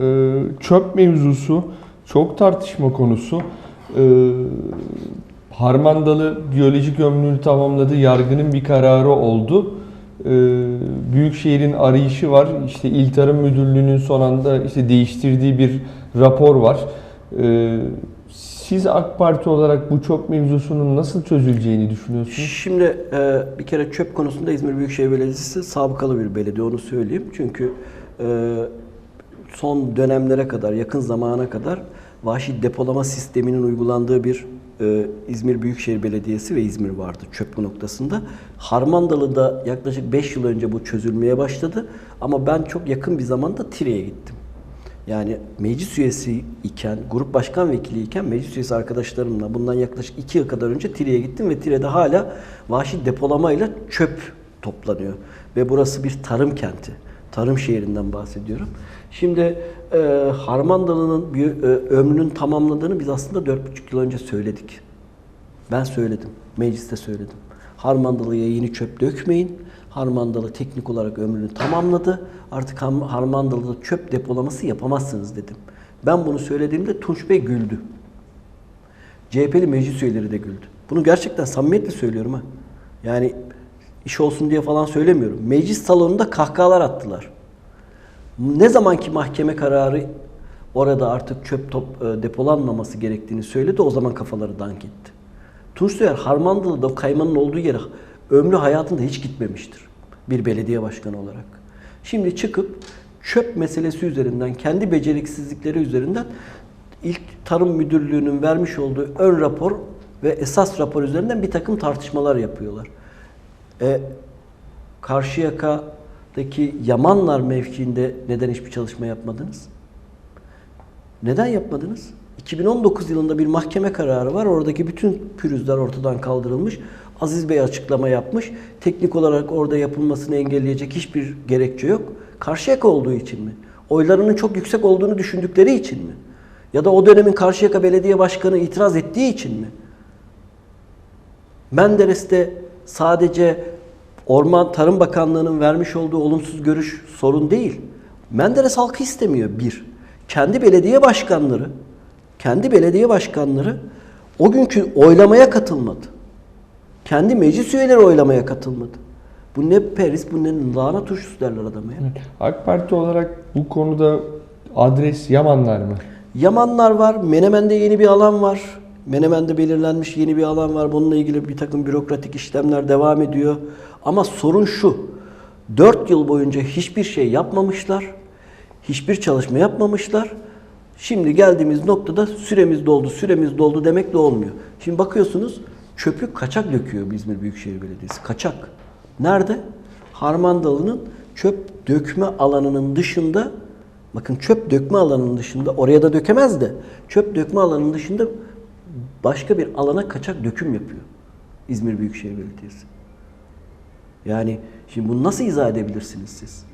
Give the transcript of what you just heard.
e, çöp mevzusu çok tartışma konusu. E, Harmandalı biyolojik ömrünü tamamladı. Yargının bir kararı oldu. E, Büyükşehir'in arayışı var. İşte İl Tarım Müdürlüğü'nün son anda işte değiştirdiği bir rapor var. Siz AK Parti olarak bu çöp mevzusunun nasıl çözüleceğini düşünüyorsunuz? Şimdi bir kere çöp konusunda İzmir Büyükşehir Belediyesi sabıkalı bir belediye onu söyleyeyim. Çünkü son dönemlere kadar, yakın zamana kadar vahşi depolama sisteminin uygulandığı bir e, İzmir Büyükşehir Belediyesi ve İzmir vardı çöp noktasında. Harmandalı'da yaklaşık 5 yıl önce bu çözülmeye başladı. Ama ben çok yakın bir zamanda Tire'ye gittim. Yani meclis üyesi iken, grup başkan vekili iken meclis üyesi arkadaşlarımla bundan yaklaşık iki yıl kadar önce Tire'ye gittim ve Tire'de hala vahşi depolamayla çöp toplanıyor. Ve burası bir tarım kenti. Tarım şehrinden bahsediyorum. Şimdi e, Harmandalı'nın bir, e, ömrünün tamamladığını biz aslında 4,5 yıl önce söyledik. Ben söyledim. Mecliste söyledim. Harmandalı'ya yeni çöp dökmeyin. Harmandalı teknik olarak ömrünü tamamladı. Artık Ham- Harmandalı'da çöp depolaması yapamazsınız dedim. Ben bunu söylediğimde Tunç Bey güldü. CHP'li meclis üyeleri de güldü. Bunu gerçekten samimiyetle söylüyorum ha. Yani iş olsun diye falan söylemiyorum. Meclis salonunda kahkahalar attılar. Ne zamanki mahkeme kararı orada artık çöp top e, depolanmaması gerektiğini söyledi o zaman kafaları dank etti. Tunç Soyer Harmandalı'da kaymanın olduğu yere ömrü hayatında hiç gitmemiştir. Bir belediye başkanı olarak. Şimdi çıkıp çöp meselesi üzerinden, kendi beceriksizlikleri üzerinden ilk Tarım Müdürlüğü'nün vermiş olduğu ön rapor ve esas rapor üzerinden bir takım tartışmalar yapıyorlar. E, Karşıyaka'daki Yamanlar mevkiinde neden hiçbir çalışma yapmadınız? Neden yapmadınız? 2019 yılında bir mahkeme kararı var. Oradaki bütün pürüzler ortadan kaldırılmış. Aziz Bey açıklama yapmış. Teknik olarak orada yapılmasını engelleyecek hiçbir gerekçe yok. Karşıyaka olduğu için mi? Oylarının çok yüksek olduğunu düşündükleri için mi? Ya da o dönemin Karşıyaka Belediye Başkanı itiraz ettiği için mi? Menderes'te sadece Orman Tarım Bakanlığı'nın vermiş olduğu olumsuz görüş sorun değil. Menderes halkı istemiyor bir. Kendi belediye başkanları, kendi belediye başkanları o günkü oylamaya katılmadı. Kendi meclis üyeleri oylamaya katılmadı. Bu ne peris, bu ne lahana turşusu derler adama ya. AK Parti olarak bu konuda adres Yamanlar mı? Yamanlar var. Menemen'de yeni bir alan var. Menemen'de belirlenmiş yeni bir alan var. Bununla ilgili bir takım bürokratik işlemler devam ediyor. Ama sorun şu. 4 yıl boyunca hiçbir şey yapmamışlar. Hiçbir çalışma yapmamışlar. Şimdi geldiğimiz noktada süremiz doldu, süremiz doldu demekle olmuyor. Şimdi bakıyorsunuz çöpü kaçak döküyor İzmir Büyükşehir Belediyesi. Kaçak. Nerede? Harmandalı'nın çöp dökme alanının dışında Bakın çöp dökme alanının dışında oraya da dökemez de çöp dökme alanının dışında başka bir alana kaçak döküm yapıyor İzmir Büyükşehir Belediyesi. Yani şimdi bunu nasıl izah edebilirsiniz siz?